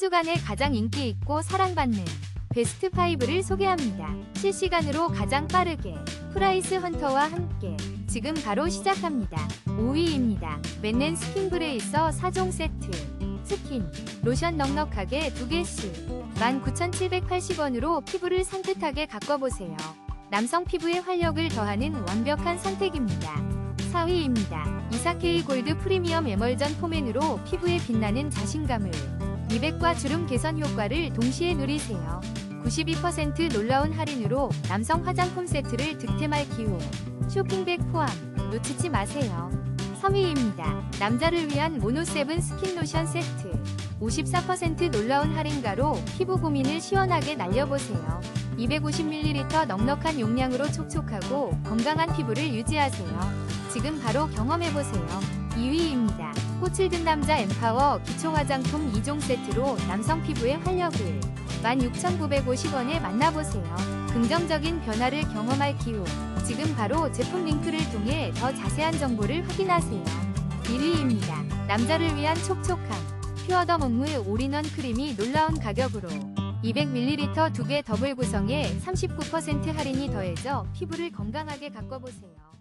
주간에 가장 인기 있고 사랑받는 베스트 5를 소개합니다. 실시간으로 가장 빠르게 프라이스 헌터와 함께 지금 바로 시작합니다. 5위입니다. 맨넨 스킨 브레이서 4종 세트 스킨, 로션 넉넉하게 2개씩 19,780원으로 피부를 산뜻하게 가꿔보세요. 남성 피부의 활력을 더하는 완벽한 선택입니다. 4위입니다. 이사케이 골드 프리미엄 에멀전 포맨으로 피부에 빛나는 자신감을 미백과 주름 개선 효과를 동시에 누리세요. 92% 놀라운 할인으로 남성 화장품 세트를 득템할 기회. 쇼핑백 포함. 놓치지 마세요. 3위입니다. 남자를 위한 모노세븐 스킨 로션 세트. 54% 놀라운 할인가로 피부 고민을 시원하게 날려보세요. 250ml 넉넉한 용량으로 촉촉하고 건강한 피부를 유지하세요. 지금 바로 경험해보세요. 2위입니다. 꽃을 든 남자 엠파워 기초 화장품 2종 세트로 남성 피부의 활력을 16,950원에 만나보세요. 긍정적인 변화를 경험할 기회. 지금 바로 제품 링크를 통해 더 자세한 정보를 확인하세요. 1위입니다. 남자를 위한 촉촉함. 퓨어더 몽무의 올인원 크림이 놀라운 가격으로 200ml 2개 더블 구성에 39% 할인이 더해져 피부를 건강하게 가꿔보세요.